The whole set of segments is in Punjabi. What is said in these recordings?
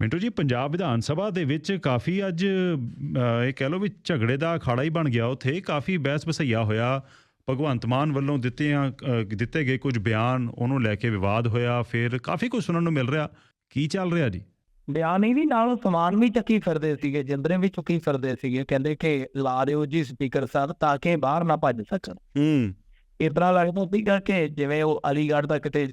ਮਿੰਟੂ ਜੀ ਪੰਜਾਬ ਵਿਧਾਨ ਸਭਾ ਦੇ ਵਿੱਚ ਕਾਫੀ ਅੱਜ ਇਹ ਕਹਿ ਲਓ ਵੀ ਝਗੜੇ ਦਾ ਅਖਾੜਾ ਹੀ ਬਣ ਗਿਆ ਉੱਥੇ। ਕਾਫੀ ਬਹਿਸ ਬਸਈਆ ਹੋਇਆ। ਭਗਵੰਤ ਮਾਨ ਵੱਲੋਂ ਦਿੱਤੀਆਂ ਦਿੱਤੇ ਗਏ ਕੁਝ ਬਿਆਨ ਉਹਨੂੰ ਲੈ ਕੇ ਵਿਵਾਦ ਹੋਇਆ। ਫਿਰ ਕਾਫੀ ਕੁਝ ਸੁਣਨ ਨੂੰ ਮਿਲ ਰਿਹਾ। ਕੀ ਚੱਲ ਰਿਹਾ ਜੀ? ਬਿਆਨ ਹੀ ਵੀ ਨਾਲ ਸਮਾਨ ਵੀ ਚੱਕੀ ਫਿਰਦੇ ਸੀਗੇ ਜਿੰਦਰੇ ਵੀ ਚੁੱਕੀ ਫਿਰਦੇ ਸੀਗੇ। ਕਹਿੰਦੇ ਕਿ ਲਾ ਦਿਓ ਜੀ ਸਪੀਕਰ ਸਾਹਿਬ ਤਾਂ ਕਿ ਬਾਹਰ ਨਾ ਭੱਜ ਸਕਣ। ਹੂੰ। ਤਰ੍ਹਾਂ ਲੱਗਦਾ ਸੀਗਾ ਕਿ ਜਿਵੇਂ ਉਹ ਅਲੀਗੜ੍ਹ ਦਾ ਕਿਤੇ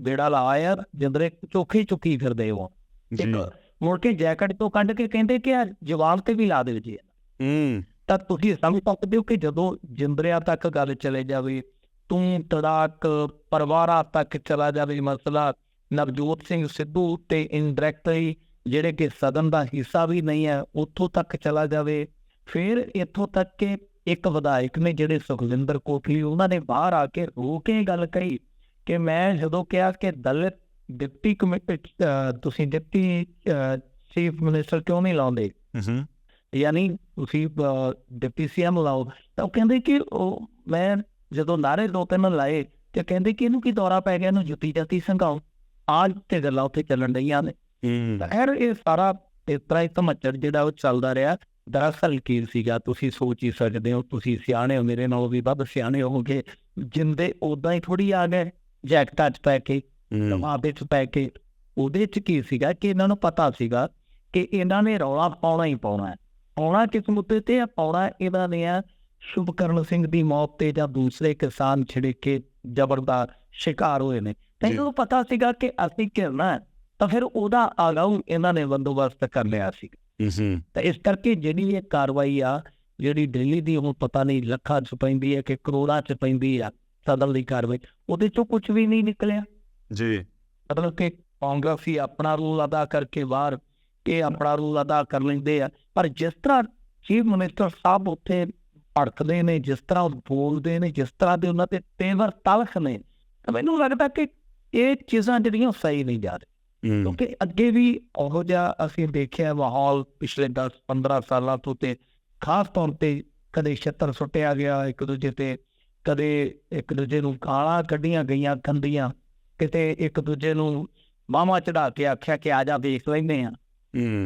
ਬੇੜਾ ਲਾਇਆ ਜਿੰਦਰੇ ਚੋਖੀ ਚੁੱਕੀ ਫਿਰਦੇ ਉਹ। ਇੱਕ ਮੁੜ ਕੇ ਜੈਕਟ ਤੋਂ ਕੱਢ ਕੇ ਕਹਿੰਦੇ ਕਿ ਆ ਜਵਾਨ ਤੇ ਵੀ ਲਾ ਦਿਓ ਜੀ। ਹੂੰ। ਤਾਂ ਤੁਸੀਂ ਸਮਝ ਸਕਦੇ ਹੋ ਕਿ ਜਦੋਂ ਜਿੰਦਰਿਆਂ ਤੱਕ ਗੱਲ ਚਲੇ ਜਾਵੇ ਤੂੰ ਤੜਾਕ ਪਰਿਵਾਰਾਂ ਤੱਕ ਚਲਾ ਜਾਵੇ ਮਸਲਾ ਨਵਜੋਤ ਸਿੰਘ ਸਿੱਧੂ ਤੇ ਇਨਡਾਇਰੈਕਟਲੀ ਜਿਹੜੇ ਕਿ ਸਦਨ ਦਾ ਹਿੱਸਾ ਵੀ ਨਹੀਂ ਹੈ ਉੱਥੋਂ ਤੱਕ ਚਲਾ ਜਾਵੇ। ਫਿਰ ਇੱਥੋਂ ਤੱਕ ਕਿ ਇੱਕ ਵਿਧਾਇਕ ਨੇ ਜਿਹੜੇ ਸੁਖਵਿੰਦਰ ਕੋਟਲੀ ਉਹਨਾਂ ਨੇ ਬਾਹਰ ਆ ਕੇ ਰੋ ਕੇ ਗੱਲ ਕਹੀ ਕਿ ਮੈਂ ਜਦੋਂ ਕਿਹਾ ਕਿ ਦਲਿਤ ਡਿਪਟੀ ਕਮਿਟੀ ਤੁਸੀਂ ਡਿਪਟੀ ਚੀਫ ਮਿਨਿਸਟਰ ਕਿਉਂ ਨਹੀਂ ਲਾਉਂਦੇ? ਹੂੰ ਯਾਨੀ ਤੁਸੀਂ ਡਿਪਟੀ ਸੀਐਮ ਲਾਓ। ਤਾਂ ਉਹ ਕਹਿੰਦੇ ਕਿ ਉਹ ਮੈਂ ਜਦੋਂ ਨਾਰੇ ਦੋ ਤਿੰਨ ਲਾਏ ਤੇ ਕਹਿੰਦੇ ਕਿ ਇਹਨੂੰ ਕੀ ਦੌਰਾ ਪੈ ਗਿਆ? ਇਹਨੂੰ ਜੁੱਤੀ ਜਾਤੀ ਸੰਘਾਓ। ਆਜ ਤੇ ਗੱਲਾਂ ਉੱਥੇ ਚੱਲਣ ਡਈਆਂ ਨੇ। ਤਾਂ ਇਹ ਸਾਰਾ ਇਸ ਤਰ੍ਹਾਂ ਹੀ ਧਮੱਚੜ ਜਿਹੜਾ ਉਹ ਚੱਲਦਾ ਰਿਹਾ। ਦਰਅਸਲ ਕੀ ਸੀਗਾ? ਤੁਸੀਂ ਸੋਚ ਹੀ ਸਕਦੇ ਹੋ। ਤੁਸੀਂ ਸਿਆਣੇ ਹੋ ਮੇਰੇ ਨਾਲੋਂ ਵੀ ਵੱਧ ਸਿਆਣੇ ਹੋਗੇ ਜਿੰਦੇ ਉਦਾਂ ਹੀ ਥੋੜੀ ਆ ਗਏ। ਜੈਕਟਾਂ 'ਚ ਪੈ ਕੇ। ਤਮਾਬੇ 'ਚ ਪੈ ਕੇ ਉਹਦੇ 'ਚ ਕੀ ਸੀਗਾ ਕਿ ਇਹਨਾਂ ਨੂੰ ਪਤਾ ਸੀਗਾ ਕਿ ਇਹਨਾਂ ਨੇ ਰੌਲਾ ਪਾਉਣਾ ਹੀ ਪਾਉਣਾ ਹੈ। ਪਾਉਣਾ ਕਿਸ ਮੁੱਦੇ ਤੇ ਆ? ਪਾਉਣਾ ਇਹਨਾਂ ਨੇ ਆ ਸ਼ੁਭਕਰਨ ਸਿੰਘ ਦੀ ਮੌਤ ਤੇ ਜਾਂ ਦੂਸਰੇ ਕਿਸਾਨ ਛਿੜਕੇ ਜ਼ਬਰ ਦਾ ਸ਼ਿਕਾਰ ਹੋਏ ਨੇ। ਤਾਂ ਜੀ। ਇਹਨਾਂ ਨੂੰ ਪਤਾ ਸੀਗਾ ਕਿ ਅਸੀਂ ਹੈ, ਤਾਂ ਫਿਰ ਉਹਦਾ ਆਗਾਉ ਇਹਨਾਂ ਨੇ ਬੰਦੋਬਸਤ ਕਰ ਲਿਆ ਸੀ। ਹੂੰ ਤਾਂ ਇਸ ਕਰਕੇ ਜਿਹੜੀ ਇਹ ਕਾਰਵਾਈ ਆ ਜਿਹੜੀ ਦਿੱਲੀ ਦੀ ਹੁਣ ਪਤਾ ਨਹੀਂ ਲੱਖਾਂ ਚ ਪੈਂਦੀ ਹੈ ਕਿ ਕਰੋੜਾਂ ਚ ਪੈਂਦੀ ਆ ਸਦਨ ਦੀ ਕਾਰਵਾਈ ਉਹਦੇ ਚੋਂ ਕੁਝ ਵੀ ਨਹੀਂ ਨਿਕਲਿਆ। ਜੀ। ਮਤਲਬ ਕਿ ਕਾਂਗਰਸੀ ਆਪਣਾ ਰੋਲ ਅਦਾ ਕਰਕੇ ਬਾਹਰ ਇਹ ਆਪਣਾ ਰੋਲ ਅਦਾ ਕਰ ਲੈਂਦੇ ਆ। ਪਰ ਜਿਸ ਤਰ੍ਹਾਂ ਚੀਫ ਮਿਨਿਸਟਰ ਸਾਹਿਬ ਉੱਥੇ ਭੜਕਦੇ ਨੇ ਜਿਸ ਤਰ੍ਹਾਂ ਉਹ ਬੋਲਦੇ ਨੇ ਜਿਸ ਤਰ੍ਹਾਂ ਦੇ ਉਹਨਾਂ ਤੇ ਤੇਵਰ ਤਲਖ ਨੇ ਮੈਨੂੰ ਲੱਗਦਾ ਕਿ ਇਹ ਚੀਜ਼ਾਂ ਜਿਹੜੀਆਂ ਸਹੀ ਨਹੀਂ ਜਾ ਰਹੀਆਂ। ਹੂੰ। ਕਿਉਂਕਿ ਅੱਗੇ ਵੀ ਉਹੋ ਜਿਹਾ ਅਸੀਂ ਦੇਖਿਆ ਮਾਹੌਲ ਪਿਛਲੇ 10 15 ਸਾਲਾਂ ਤੋਂ ਤੇ ਖਾਸ ਤੌਰ ਤੇ ਕਦੇ ਛੱਤਰ ਸੁੱਟਿਆ ਗਿਆ ਇੱਕ ਦੂਜੇ ਤੇ ਕਦੇ ਇੱਕ ਦੂਜੇ ਨੂੰ ਗਾਲਾਂ ਕੱਢੀਆਂ ਗਈਆਂ ਕੰਦੀਆਂ ਕਿਤੇ ਇੱਕ ਦੂਜੇ ਨੂੰ ਮਾਮਾ ਚੜਾ ਕੇ ਆਖਿਆ ਕਿ ਆ ਜਾ ਵੇਖ ਲੈਂਦੇ ਆ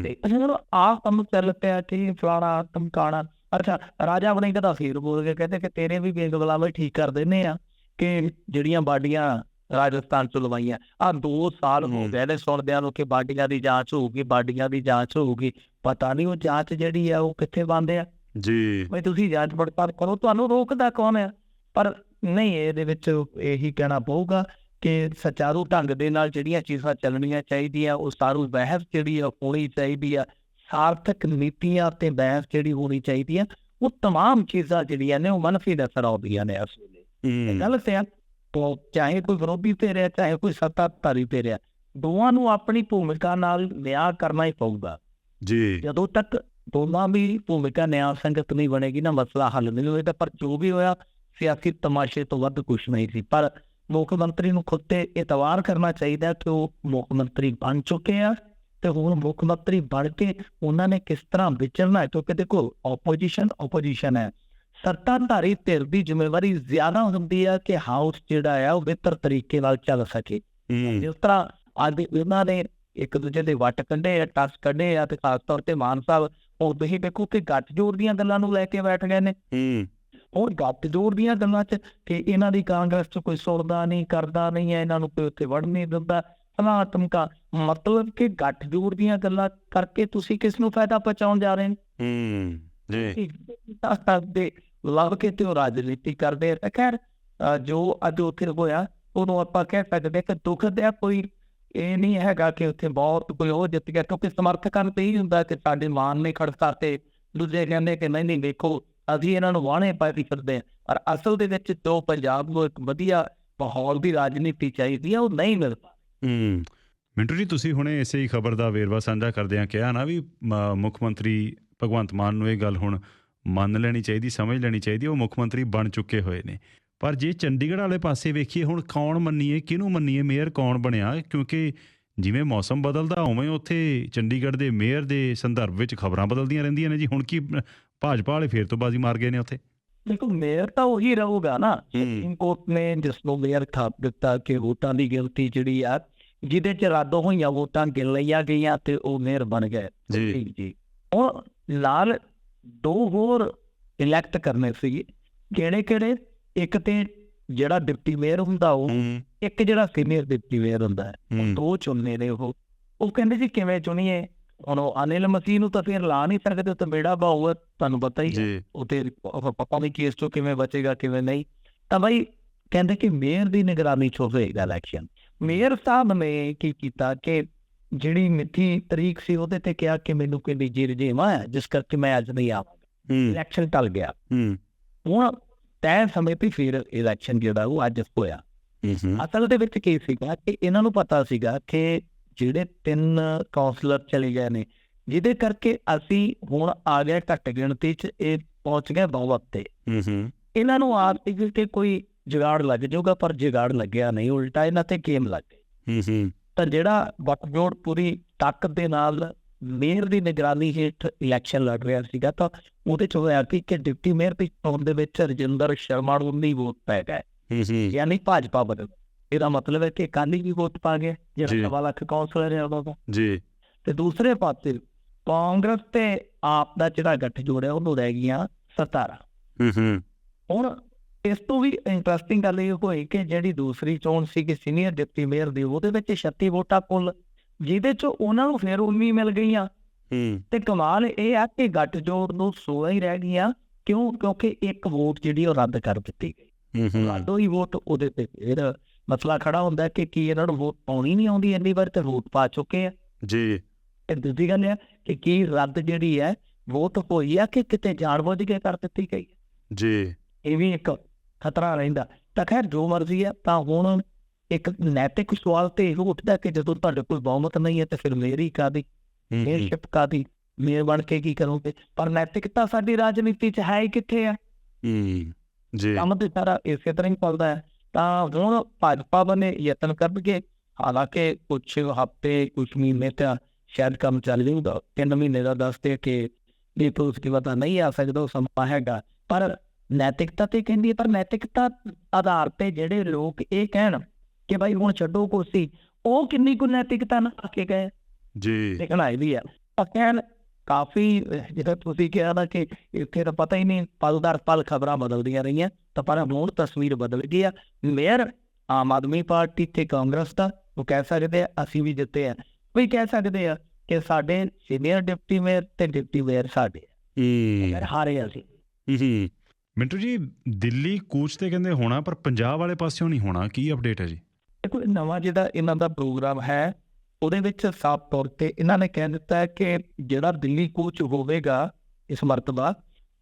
ਤੇ ਅਸੀਂ ਜਦੋਂ ਆਹ ਕੰਮ ਚੱਲ ਪਿਆ ਕਿ ਫਲਾਣਾ ਧਮਕਾਣਾ ਅੱਛਾ ਰਾਜਾ ਬਣੇ ਕਦਾ ਫੇਰ ਬੋਲ ਕੇ ਕਹਿੰਦੇ ਕਿ ਤੇਰੇ ਵੀ ਬੇਗ ਬਲਾਵੇ ਠੀਕ ਕਰ ਦਿੰਨੇ ਆ ਕਿ ਜਿਹੜੀਆਂ ਬਾਡੀਆਂ ਰਾਜਸਥਾਨ ਤੋਂ ਲਵਾਈਆਂ। ਆ 2 ਸਾਲ ਹੋ। ਗਏ ਨੇ ਸੁਣਦਿਆਂ ਨੂੰ ਕਿ ਬਾਡੀਆਂ ਦੀ ਜਾਂਚ ਹੋਊਗੀ ਬਾਡੀਆਂ ਦੀ ਜਾਂਚ ਹੋਊਗੀ। ਪਤਾ ਨਹੀਂ ਉਹ ਜਾਂਚ ਜਿਹੜੀ ਆ ਉਹ ਕਿੱਥੇ ਬੰਦੇ ਆ। ਜੀ। ਵੀ ਤੁਸੀਂ ਜਾਂਚ ਪੜਤਾਲ ਕਰੋ ਤੁਹਾਨੂੰ ਰੋਕਦਾ ਕੌਣ ਆ? ਪਰ ਨਹੀਂ ਇਹਦੇ ਵਿੱਚ ਇਹੀ ਕਹਿਣਾ ਪਊਗਾ ਕਿ ਸਚਾਰੂ ਢੰਗ ਦੇ ਨਾਲ ਜਿਹੜੀਆਂ ਚੀਜ਼ਾਂ ਚੱਲਣੀਆਂ ਚਾਹੀਦੀਆਂ ਉਹ ਸਾਰੂ ਬਹਿਸ ਜਿਹੜੀ ਆ ਹੋਣੀ ਚਾਹੀਦੀ ਆ ਸਾਰਥਕ ਨੀਤੀਆਂ ਤੇ ਬਹਿਸ ਜਿਹੜੀ ਹੋਣੀ ਚਾਹੀਦੀ ਆ ਉਹ तमाम ਚੀਜ਼ਾਂ ਜਿਹੜੀਆਂ ਨੇ ਉਹ ਮਨਫੀ ਨਜ਼ਰ ਆਉਂਦੀਆਂ ਨੇ ਇਸ ਵੇਲੇ ਇਹ ਹੂੰ ਗਲਤ ਹੈ ਤੋ ਚਾਹੇ ਕੋਈ ਵਿਰੋਧੀ ਤੇ ਰਿਹਾ ਚਾਹੇ ਕੋਈ ਸੱਤਾਧਾਰੀ ਤੇ ਰਿਹਾ ਦੋਵਾਂ ਨੂੰ ਆਪਣੀ ਭੂਮਿਕਾ ਨਾਲ ਨਿਆਂ ਕਰਨਾ ਹੀ ਪਊਗਾ ਜੀ ਜਦੋਂ ਤੱਕ ਦੋਨਾਂ ਦੀ ਭੂਮਿਕਾ ਨਿਆਂ ਸੰਗਤ ਨਹੀਂ ਬਣੇਗੀ ਨਾ ਮਸਲਾ ਹੱਲ ਨਹੀਂ ਹੋਏਗਾ ਪਰ ਜੋ ਵੀ ਹੋਇਆ ਸਿਆਸੀ ਤਮਾਸ਼ੇ ਤੋਂ ਵੱਧ ਕੁਝ ਨਹੀਂ ਸੀ ਪਰ ਮੁੱਖ ਮੰਤਰੀ ਨੂੰ ਖੁਦ ਤੇ ਇਤਵਾਰ ਕਰਨਾ ਚਾਹੀਦਾ ਕਿ ਉਹ ਮੁੱਖ ਮੰਤਰੀ ਬਣ ਚੁੱਕੇ ਆ ਤੇ ਹੁਣ ਮੁੱਖ ਮੰਤਰੀ ਬਣ ਕੇ ਉਹਨਾਂ ਨੇ ਕਿਸ ਤਰ੍ਹਾਂ ਵਿਚਰਨਾ ਹੈ? ਕਿਉਂਕਿ ਦੇਖੋ ਆਪੋਜੀਸ਼ਨ ਆਪੋਜੀਸ਼ਨ ਹੈ। ਸੱਤਾਧਾਰੀ ਧਿਰ ਦੀ ਜ਼ਿੰਮੇਵਾਰੀ ਜ਼ਿਆਦਾ ਹੁੰਦੀ ਹੈ ਕਿ ਹਾਊਸ ਜਿਹੜਾ ਹੈ ਉਹ ਬਿਹਤਰ ਤਰੀਕੇ ਨਾਲ ਚੱਲ ਸਕੇ। ਜਿਸ ਤਰ੍ਹਾਂ ਅੱਜ ਉਹਨਾਂ ਨੇ ਇੱਕ ਦੂਜੇ ਦੇ ਵੱਟ ਕੱਢੇ ਆ ਟੱਸ ਕੱਢੇ ਆ ਤੇ ਖਾਸ ਤੌਰ ਤੇ ਮਾਨ ਸਾਹਿਬ ਉਹ ਤੁਸੀਂ ਦੇਖੋ ਕਿ ਗੱਠਜੋੜ ਦੀਆਂ ਗੱਲਾਂ ਨੂੰ ਲੈ ਕੇ ਬੈਠ ਗਏ ਨੇ। ਹੂੰ ਉਹ ਗੱਠਜੋੜ ਦੀਆਂ ਗੱਲਾਂ 'ਚ ਕਿ ਇਹਨਾਂ ਦੀ ਕਾਂਗਰਸ 'ਚ ਕੋਈ ਸੁਣਦਾ ਨਹੀਂ ਕਰਦਾ ਨਹੀਂ ਹੈ ਇਹਨਾਂ ਨੂੰ ਕੋਈ ਉੱਥੇ ਵੜ ਨਹੀਂ ਦਿੰਦਾ। ਫਲਾਂ ਧਮਕਾ ਮਤਲਬ ਕਿ ਗੱਠਜੋੜ ਦੀਆਂ ਗੱਲਾਂ ਕਰਕੇ ਤੁਸੀਂ ਕਿਸ ਨੂੰ ਫਾਇਦਾ ਪਹੁੰਚਾਉਣ ਜਾ ਰਹੇ ਹੂੰ? ਜੀ। ਹੋ ਦੇ ਲਵ ਕੇ ਤੇ ਉਹ ਰਾਜਨੀਤੀ ਕਰਦੇ ਆ। ਤਾਂ ਖੈਰ ਜੋ ਅੱਜ ਉੱਥੇ ਹੋਇਆ ਉਹਨੂੰ ਆਪਾਂ ਕਹਿ ਸਕਦੇ ਕਿ ਦੁੱਖ ਦਾ ਕੋਈ। ਇਹ ਨਹੀਂ ਹੈਗਾ ਕਿ ਉੱਥੇ ਬਹੁਤ ਕੋਈ ਉਹ ਜਿੱਤ ਗਿਆ ਕਿਉਂਕਿ ਸਮਰਥਕਾਂ ਤੇ ਹੀ ਹੁੰਦਾ ਕਿ ਸਾਡੇ ਮਾਨ ਨੇ ਖੜਕਾ ਤੇ ਦੂਜੇ ਕਹਿੰਦੇ ਕਿ ਨਹੀਂ ਨਹੀਂ ਦੇਖੋ ਅਸੀਂ ਇਹਨਾਂ ਨੂੰ ਵਾਹਣੇ ਪਾਈ ਫਿਰਦੇ ਆ ਅਸਲ ਦੇ ਵਿੱਚ ਜੋ ਪੰਜਾਬ ਨੂੰ ਇੱਕ ਵਧੀਆ ਮਾਹੌਲ ਦੀ ਰਾਜਨੀਤੀ ਚਾਹੀਦੀ ਆ, ਉਹ ਨਹੀਂ ਮਿਲਦਾ ਹੂੰ। ਮਿੰਟੂ ਜੀ, ਤੁਸੀਂ ਹੁਣੇ ਇਸੇ ਹੀ ਖਬਰ ਦਾ ਵੇਰਵਾ ਸਾਂਝਾ ਕਰਦਿਆਂ ਕਿਹਾ ਨਾ ਵੀ ਮੁੱਖ ਮੰਤਰੀ ਭਗਵੰਤ ਮਾਨ ਨੂੰ ਇਹ ਗੱਲ ਹੁਣ ਮੰਨ ਲੈਣੀ ਚਾਹੀਦੀ, ਸਮਝ ਲੈਣੀ ਚਾਹੀਦੀ, ਉਹ ਮੁੱਖ ਮੰਤਰੀ ਬਣ ਚੁੱਕੇ ਹੋਏ ਨੇ। ਪਰ ਜੇ ਚੰਡੀਗੜ੍ਹ ਵਾਲੇ ਪਾਸੇ ਵੇਖੀਏ, ਹੁਣ ਕੌਣ ਮੰਨੀਏ, ਕਿਹਨੂੰ ਮੰਨੀਏ, ਮੇਅਰ ਕੌਣ ਬਣਿਆ? ਕਿਉਂਕਿ ਜਿਵੇਂ ਮੌਸਮ ਬਦਲਦਾ, ਉਵੇਂ ਉੱਥੇ ਚੰਡੀਗੜ੍ਹ ਦੇ ਮੇਅਰ ਦੇ ਸੰਦਰਭ ਵਿੱਚ ਖਬਰਾਂ ਬਦਲਦੀਆਂ ਰਹਿੰਦੀਆਂ ਨੇ ਜੀ। ਹੁਣ ਕੀ ਭਾਜਪਾ ਵਾਲੇ ਫੇਰ ਤੋਂ ਬਾਜ਼ੀ ਮਾਰ ਗਏ ਨੇ ਉੱਥੇ। ਦੇਖੋ ਮੇਅਰ ਤਾਂ ਉਹੀ ਰਹੂਗਾ ਨਾ। ਸੁਪਰੀਮ ਕੋਰਟ ਨੇ ਜਿਸ ਨੂੰ ਮੇਅਰ ਥਾਪ ਦਿੱਤਾ ਕਿ ਵੋਟਾਂ ਦੀ ਗਿਣਤੀ ਜਿਹੜੀ ਆ ਜਿਹਦੇ ਚ ਰੱਦ ਹੋਈਆਂ ਵੋਟਾਂ ਗਿਣ ਲਈਆਂ ਗਈਆਂ ਤੇ ਉਹ ਮੇਅਰ ਬਣ ਗਏ। ਜੀ। ਜੀ। ਉਹ ਨਾਲ ਦੋ ਹੋਰ ਇਲੈਕਟ ਕਰਨੇ ਸੀ ਕਿਹੜੇ ਕਿਹੜੇ? ਇੱਕ ਤੇ ਜਿਹੜਾ ਡਿਪਟੀ ਮੇਅਰ ਹੁੰਦਾ ਉਹ ਇੱਕ ਜਿਹੜਾ ਸੀਨੀਅਰ ਡਿਪਟੀ ਮੇਅਰ ਹੁੰਦਾ ਦੋ ਚੁਣਨੇ ਨੇ ਉਹ। ਉਹ ਕਹਿੰਦੇ ਜੀ ਕਿਵੇਂ ਚੁਣੀਏ? ਹੁਣ ਉਹ ਅਨਿਲ ਮਸੀਹ ਨੂੰ ਤਾਂ ਫਿਰ ਲਾ ਨਹੀਂ ਸਕਦੇ ਤਾਂ ਬੇੜਾ ਬਾਹੂਗਾ ਤੁਹਾਨੂੰ ਪਤਾ ਹੀ ਹੈ। ਜੀ। ਉਹ ਤੇ ਉਹ ਪਤਾ ਨਹੀਂ ਕੇਸ ਤੋਂ ਕਿਵੇਂ ਬਚੇਗਾ ਕਿਵੇਂ ਨਹੀਂ। ਤਾਂ ਬਈ ਕਹਿੰਦੇ ਕਿ ਮੇਅਰ ਦੀ ਨਿਗਰਾਨੀ 'ਚ ਹੋਵੇਗਾ ਇਲੈਕਸ਼ਨ ਮੇਅਰ ਸਾਹਿਬ ਨੇ ਕੀ ਕੀਤਾ ਕਿ ਜਿਹੜੀ ਮਿੱਥੀ ਤਰੀਕ ਸੀ ਉਹਦੇ ਤੇ ਕਿਹਾ ਕਿ ਮੈਨੂੰ ਕੋਈ ਨਿੱਜੀ ਰਜੇਵਾ ਹੈ ਜਿਸ ਕਰਕੇ ਮੈਂ ਅੱਜ ਨਹੀਂ ਆਵਾਂਗਾ। ਇਲੈਕਸ਼ਨ ਟਲ ਗਿਆ। ਹੁਣ ਤੈਅ ਸਮੇਂ ਤੇ ਫਿਰ ਇਲੈਕਸ਼ਨ ਜਿਹੜਾ ਉਹ ਅੱਜ ਹੋਇਆ। ਅਸਲ ਦੇ ਵਿੱਚ ਕੀ ਸੀਗਾ ਕਿ ਇਹਨਾਂ ਨੂੰ ਪਤਾ ਸੀਗਾ ਕਿ ਜਿਹੜੇ ਤਿੰਨ ਕਾਉਂਸਲਰ ਚਲੇ ਗਏ ਨੇ ਜਿਹਦੇ ਕਰਕੇ ਅਸੀਂ ਹੁਣ ਆ ਗਏ ਘੱਟ ਗਿਣਤੀ 'ਚ ਇਹ ਪਹੁੰਚ ਗਏ ਬਹੁਮਤ ਤੇ। ਹੂੰ ਇਹਨਾਂ ਨੂੰ ਸੀ ਕਿ ਕੋਈ ਜੁਗਾੜ ਲੱਗ ਜਾਊਗਾ ਪਰ ਜੁਗਾੜ ਲੱਗਿਆ ਨਹੀਂ ਉਲਟਾ ਇਹਨਾਂ ਤੇ ਗੇਮ ਲੱਗ ਗਈ। ਹੂੰ ਤਾਂ ਜਿਹੜਾ ਵਕਜੋੜ ਪੂਰੀ ਤਾਕਤ ਦੇ ਨਾਲ ਮੇਅਰ ਦੀ ਨਿਗਰਾਨੀ ਹੇਠ ਇਲੈਕਸ਼ਨ ਲੜ ਰਿਹਾ ਸੀਗਾ ਤਾਂ ਉਹਦੇ ਚ ਹੋਇਆ ਕਿ ਕਿ ਡਿਪਟੀ ਮੇਅਰ ਦੀ ਚੋਣ ਦੇ ਵਿੱਚ ਰਜਿੰਦਰ ਸ਼ਰਮਾ ਨੂੰ ਨਹੀਂ ਵੋਟ ਪੈ ਗਏ। ਹੂੰ ਯਾਨੀ ਭਾਜਪਾ ਬਦਲ ਇਹਦਾ ਮਤਲਬ ਹੈ ਕਿ ਕਾਲੀ ਵੀ ਵੋਟ ਪਾ ਜੀ। ਜਿਹੜਾ ਸਵਾ ਲੱਖ ਕੌਂਸਲਰ ਹੈ ਉਹਦਾ ਤਾਂ। ਜੀ। ਤੇ ਦੂਸਰੇ ਪਾਸੇ ਕਾਂਗਰਸ ਤੇ ਆਪ ਦਾ ਜਿਹੜਾ ਗੱਠਜੋੜ ਹੈ ਉਹਨੂੰ ਰਹਿ ਗਈਆਂ 17 ਹੂੰ ਹੂੰ। ਹੁਣ ਇਸ ਤੋਂ ਵੀ ਇੰਟਰਸਟਿੰਗ ਗੱਲ ਇਹ ਹੋਈ ਕਿ ਜਿਹੜੀ ਦੂਸਰੀ ਚੋਣ ਸੀ ਕਿ ਸੀਨੀਅਰ ਡਿਪਟੀ ਮੇਅਰ ਦੀ ਉਹਦੇ ਵਿੱਚ 36 ਵੋਟਾਂ ਕੁੱਲ ਜਿਹਦੇ ਚ ਉਹਨਾਂ ਨੂੰ ਫਿਰ 19 ਮਿਲ ਗਈਆਂ। ਹੂੰ। ਤੇ ਕਮਾਲ ਇਹ ਆ ਕਿ ਗੱਠਜੋੜ ਨੂੰ 16 ਹੀ ਰਹਿ ਗਈਆਂ ਕਿਉਂ? ਕਿਉਂਕਿ ਇੱਕ ਵੋਟ ਜਿਹੜੀ ਉਹ ਰੱਦ ਕਰ ਦਿੱਤੀ ਗਈ। ਹੂੰ ਹੂੰ। ਰੱਦ ਹੋਈ ਵੋਟ ਉਹਦੇ ਤੇ ਫਿਰ ਮਸਲਾ ਖੜਾ ਹੁੰਦਾ ਕਿ ਕੀ ਇਹਨਾਂ ਨੂੰ ਵੋਟ ਪਾਉਣੀ ਨਹੀਂ ਆਉਂਦੀ ਇੰਨੀ ਵਾਰ ਤੇ ਵੋਟ ਪਾ ਚੁੱਕੇ ਆ। ਜੀ। ਤੇ ਦੂਜੀ ਗੱਲ ਇਹ ਕਿ ਕੀ ਰੱਦ ਜਿਹੜੀ ਹੈ ਵੋਟ ਹੋਈ ਆ ਕਿ ਕਿਤੇ ਜਾਣਬੁੱਝ ਕੇ ਕਰ ਦਿੱਤੀ ਗਈ। ਜੀ। ਇਹ ਵੀ ਇੱਕ ਖਤਰਾ ਰਹਿੰਦਾ। ਤਾਂ ਖੈਰ ਜੋ ਮਰਜ਼ੀ ਹੈ ਤਾਂ ਹੁਣ ਇੱਕ ਨੈਤਿਕ ਸਵਾਲ ਤੇ ਇਹ ਉੱਠਦਾ ਕਿ ਜਦੋਂ ਤੁਹਾਡੇ ਕੋਲ ਬਹੁਮਤ ਨਹੀਂ ਹੈ ਤੇ ਫਿਰ ਮੇਰੀ ਕਾਦੀ ਮੇਅਰਸ਼ਿਪ ਕਾਦੀ ਮੇਅਰ ਬਣ ਕੇ ਕੀ ਕਰੋਗੇ? ਪਰ ਨੈਤਿਕਤਾ ਸਾਡੀ ਰਾਜਨੀਤੀ 'ਚ ਹੈ ਹੀ ਕਿੱਥੇ ਆ? ਜੀ। ਕੰਮ ਤੇ ਸਾਰਾ ਇਸੇ ਤਰ੍ਹਾਂ ਹੀ ਚੱਲਦਾ ਹੈ। ਤਾਂ ਹੁਣ ਭਾਜਪਾ ਬਨੇ ਯਤਨ ਕਰਨਗੇ ਹਾਲਾਂਕਿ ਕੁਝ ਹਫ਼ਤੇ ਕੁਝ ਮਹੀਨੇ ਤਾਂ ਸ਼ਾਇਦ ਕੰਮ ਚੱਲ ਜਾਊਗਾ। ਤਿੰਨ ਮਹੀਨੇ ਦਾ ਦੱਸਦੇ ਕਿ ਇਹ ਤੋਂ ਉਸकी ਪਤਾ ਨਹੀਂ ਆ ਸਕਦਾ ਉਹ ਸਮਾਂ ਹੈਗਾ। ਪਰ ਨੈਤਿਕਤਾ ਤੇ ਕਹਿੰਦੀ ਪਰ ਨੈਤਿਕਤਾ ਆਧਾਰ ਤੇ ਜਿਹੜੇ ਲੋਕ ਇਹ ਕਹਿਣ ਕਿ ਭਾਈ ਹੁਣ ਛੱਡੋ ਕੁਰਸੀ ਉਹ ਕਿੰਨੀ ਕੁ ਨੈਤਿਕਤਾ ਨਾਲ ਆ ਕੇ ਗਏ। ਜੀ। ਦੇਖਣਾ ਇਹ ਵੀ ਹੈ ਕਹਿਣ ਕਾਫੀ ਜਿਹੜਾ ਤੁਸੀਂ ਕਿਹਾ ਨਾ ਕਿ ਇੱਥੇ ਤਾਂ ਪਤਾ ਹੀ ਨਹੀਂ ਪਲ ਦਰ ਪਲ ਖਬਰਾਂ ਬਦਲਦੀਆਂ ਰਹੀਆਂ ਤਾਂ ਪਰ ਹੁਣ ਤਸਵੀਰ ਬਦਲ ਗਈ ਆ। ਮੇਅਰ ਆਮ ਆਦਮੀ ਪਾਰਟੀ ਤੇ ਕਾਂਗਰਸ ਦਾ ਉਹ ਕਹਿ ਸਕਦੇ ਆ ਅਸੀਂ ਵੀ ਜਿੱਤੇ ਆ। ਵੀ ਕਹਿ ਸਕਦੇ ਆ ਕਿ ਸਾਡੇ ਸੀਨੀਅਰ ਡਿਪਟੀ ਮੇਅਰ ਤੇ ਡਿਪਟੀ ਮੇਅਰ ਸਾਡੇ। ਹੂੰ। ਹਾਰੇ ਅਸੀਂ। ਹੂੰ। ਮਿੰਟੂ ਜੀ ਦਿੱਲੀ ਕੂਚ ਤੇ ਕਹਿੰਦੇ ਹੋਣਾ ਪਰ ਪੰਜਾਬ ਵਾਲੇ ਪਾਸਿਓਂ ਨਹੀਂ ਹੋਣਾ ਕੀ ਅਪਡੇਟ ਹੈ ਜੀ? ਦੇਖੋ ਇਹ ਨਵਾਂ ਜਿਹੜਾ ਇਹਨਾਂ ਦਾ ਪ੍ਰੋਗਰਾਮ ਹੈ ਉਹਦੇ ਵਿੱਚ ਸਾਫ਼ ਤੌਰ ਤੇ ਇਹਨਾਂ ਨੇ ਕਹਿ ਦਿੱਤਾ ਹੈ ਕਿ ਜਿਹੜਾ ਦਿੱਲੀ ਕੂਚ ਹੋਵੇਗਾ ਇਸ ਮਰਤਬਾ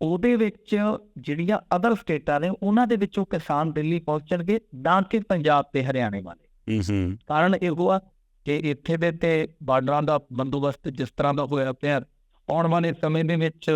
ਉਹਦੇ ਵਿੱਚ ਜਿਹੜੀਆਂ ਅਦਰ ਸਟੇਟਾਂ ਨੇ ਉਹਨਾਂ ਦੇ ਵਿੱਚੋਂ ਕਿਸਾਨ ਦਿੱਲੀ ਪਹੁੰਚਣਗੇ ਨਾ ਕਿ ਪੰਜਾਬ ਤੇ ਹਰਿਆਣੇ ਵਾਲੇ। ਹੂੰ ਕਾਰਨ ਇਹ ਹੋਆ ਕਿ ਇੱਥੇ ਦੇ ਤੇ ਬਾਰਡਰਾਂ ਦਾ ਬੰਦੋਬਸਤ ਜਿਸ ਤਰ੍ਹਾਂ ਦਾ ਹੋਇਆ ਪਿਆ ਆਉਣ ਵਾਲੇ ਸਮੇਂ ਦੇ ਵਿੱਚ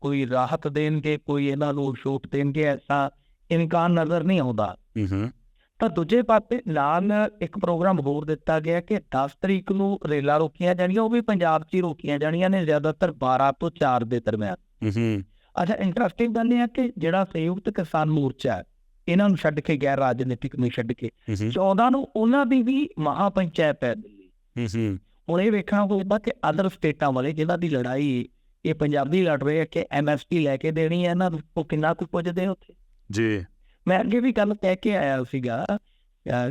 ਕੋਈ ਰਾਹਤ ਦੇਣਗੇ ਕੋਈ ਇਹਨਾਂ ਨੂੰ ਛੋਟ ਦੇਣਗੇ ਐਸਾ ਇਮਕਾਨ ਨਜ਼ਰ ਨਹੀਂ ਆਉਂਦਾ। ਹੂੰ। ਤਾਂ ਦੂਜੇ ਪਾਸੇ ਨਾਲ ਇੱਕ ਪ੍ਰੋਗਰਾਮ ਹੋਰ ਦਿੱਤਾ ਗਿਆ ਕਿ 10 ਤਰੀਕ ਨੂੰ ਰੇਲਾਂ ਰੋਕੀਆਂ ਜਾਣੀਆਂ ਉਹ ਵੀ ਪੰਜਾਬ 'ਚ ਹੀ ਰੋਕੀਆਂ ਜਾਣੀਆਂ ਨੇ ਜ਼ਿਆਦਾਤਰ 12 ਤੋਂ 4 ਦੇ ਦਰਮਿਆਨ। ਹੂੰ ਅੱਛਾ ਇੰਟਰਸਟਿੰਗ ਗੱਲ ਇਹ ਹੈ ਕਿ ਜਿਹੜਾ ਸੰਯੁਕਤ ਕਿਸਾਨ ਮੋਰਚਾ ਹੈ ਇਹਨਾਂ ਨੂੰ ਛੱਡ ਕੇ ਗੈਰ ਰਾਜਨੀਤਿਕ ਨੂੰ ਛੱਡ ਕੇ ਹੂੰ 14 ਨੂੰ ਉਹਨਾਂ ਦੀ ਵੀ ਮਹਾ ਪੰਚਾਇਤ ਹੈ ਦਿੱਲੀ। ਹੂੰ ਹੁਣ ਇਹ ਵੇਖਣਾ ਹੋਊਗਾ ਕਿ ਅਦਰ ਸਟੇਟਾਂ ਵਾਲੇ ਜਿਨ੍ਹਾਂ ਦੀ ਲੜਾਈ ਇਹ ਪੰਜਾਬੀ ਲੜ ਰਹੇ ਆ ਕਿ ਐਮਐਸਪੀ ਲੈ ਕੇ ਦੇਣੀ ਹੈ ਇਹਨਾਂ ਨੂੰ ਕਿੰਨਾ ਕੁ ਪੁੱਜਦੇ ਉੱਥੇ? ਜੀ। ਮੈਂ ਅੱਗੇ ਵੀ ਗੱਲ ਕਹਿ ਕੇ ਆਇਆ ਸੀਗਾ